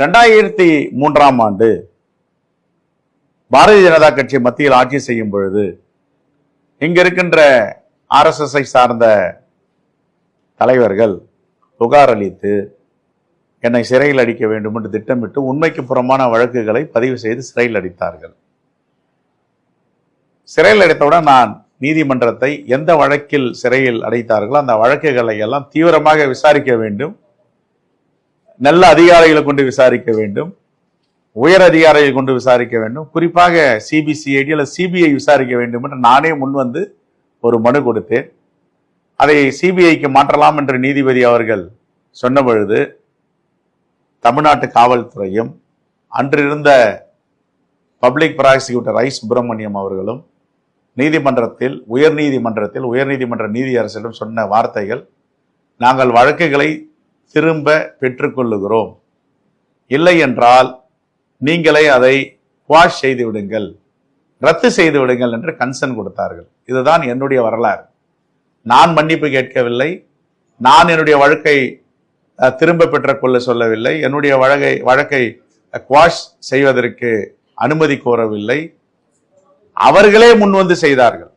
ரெண்டாயிரத்தி மூன்றாம் ஆண்டு பாரதிய ஜனதா கட்சி மத்தியில் ஆட்சி செய்யும் பொழுது இங்க இருக்கின்ற ஆர்எஸ்எஸ்ஐ சார்ந்த தலைவர்கள் புகார் அளித்து என்னை சிறையில் அடிக்க வேண்டும் என்று திட்டமிட்டு உண்மைக்கு புறமான வழக்குகளை பதிவு செய்து சிறையில் அடித்தார்கள். சிறையில் அடைத்தவுடன் நான் நீதிமன்றத்தை எந்த வழக்கில் சிறையில் அடைத்தார்களோ அந்த வழக்குகளை எல்லாம் தீவிரமாக விசாரிக்க வேண்டும். நல்ல அதிகாரிகளை கொண்டு விசாரிக்க வேண்டும். உயர் அதிகாரிகளை கொண்டு விசாரிக்க வேண்டும். குறிப்பாக சிபிசிஐடி அல்லது சிபிஐ விசாரிக்க வேண்டும் என்று நானே முன் வந்து ஒரு மனு கொடுத்தேன். அதை சிபிஐக்கு மாற்றலாம் என்று நீதிபதி அவர்கள் சொன்ன பொழுது தமிழ்நாட்டு காவல்துறையும் அன்றிருந்த பப்ளிக் ப்ராசிக்யூட்டர் ஐ சுப்பிரமணியம் அவர்களும் நீதிமன்றத்தில் உயர் நீதிமன்றத்தில் உயர்நீதிமன்ற நீதியரசிடம் சொன்ன வார்த்தைகள் நாங்கள் வழக்குகளை திரும்ப பெற்றுக்கொள்ளுகிறோம். இல்லை என்றால் நீங்களே அதை வாஷ் செய்து விடுங்கள். ரத்து செய்து விடுங்கள் என்று கன்சர்ன் கொடுத்தார்கள். இதுதான் என்னுடைய வரலாறு. நான் மன்னிப்பு கேட்கவில்லை. நான் என்னுடைய வழக்கை திரும்ப பெற்றுக்கொள்ள சொல்லவில்லை. என்னுடைய வழக்கை வழக்கை குவாஷ் செய்வதற்கு அனுமதி கோரவில்லை. அவர்களே முன்வந்து செய்தார்கள்.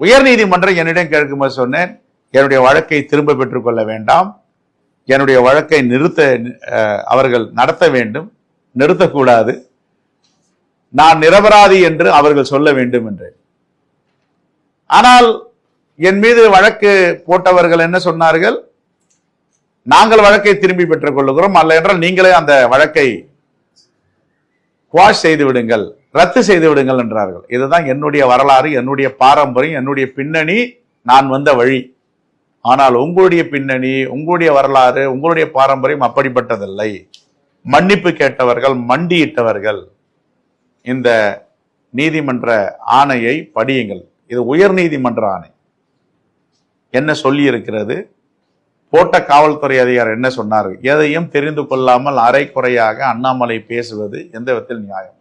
உயர்நீதிமன்றம் என்னிடம் கேட்கும்போது சொன்னேன் என்னுடைய வழக்கை திரும்ப பெற்றுக்கொள்ள வேண்டாம். என்னுடைய வழக்கை நிறுத்த அவர்கள் நடத்த வேண்டும். நிறுத்தக்கூடாது. நான் நிரபராதி என்று அவர்கள் சொல்ல வேண்டும் என்று ஆனால் என் மீது வழக்கு போட்டவர்கள் என்ன சொன்னார்கள்? நாங்கள் வழக்கை திரும்பி பெற்றுக் கொள்ளுகிறோம். அல்ல என்றால் நீங்களே அந்த வழக்கை குவாஷ் செய்து விடுங்கள் ரத்து செய்து விடுங்கள் என்றார்கள். இதுதான் என்னுடைய வரலாறு என்னுடைய பாரம்பரியம் என்னுடைய பின்னணி நான் வந்த வழி. ஆனால் உங்களுடைய பின்னணி உங்களுடைய வரலாறு உங்களுடைய பாரம்பரியம் அப்படிப்பட்டதில்லை. மன்னிப்பு கேட்டவர்கள் மண்டியிட்டவர்கள். இந்த நீதிமன்ற ஆணையை படியுங்கள். இது உயர் நீதிமன்ற ஆணை. என்ன சொல்லி இருக்கிறது போட்ட காவல்துறை அதிகாரி என்ன சொன்னார்? எதையும் தெரிந்து கொள்ளாமல் அரைக்குறையாக அண்ணாமலை பேசுவது எந்த விதத்தில் நியாயம்?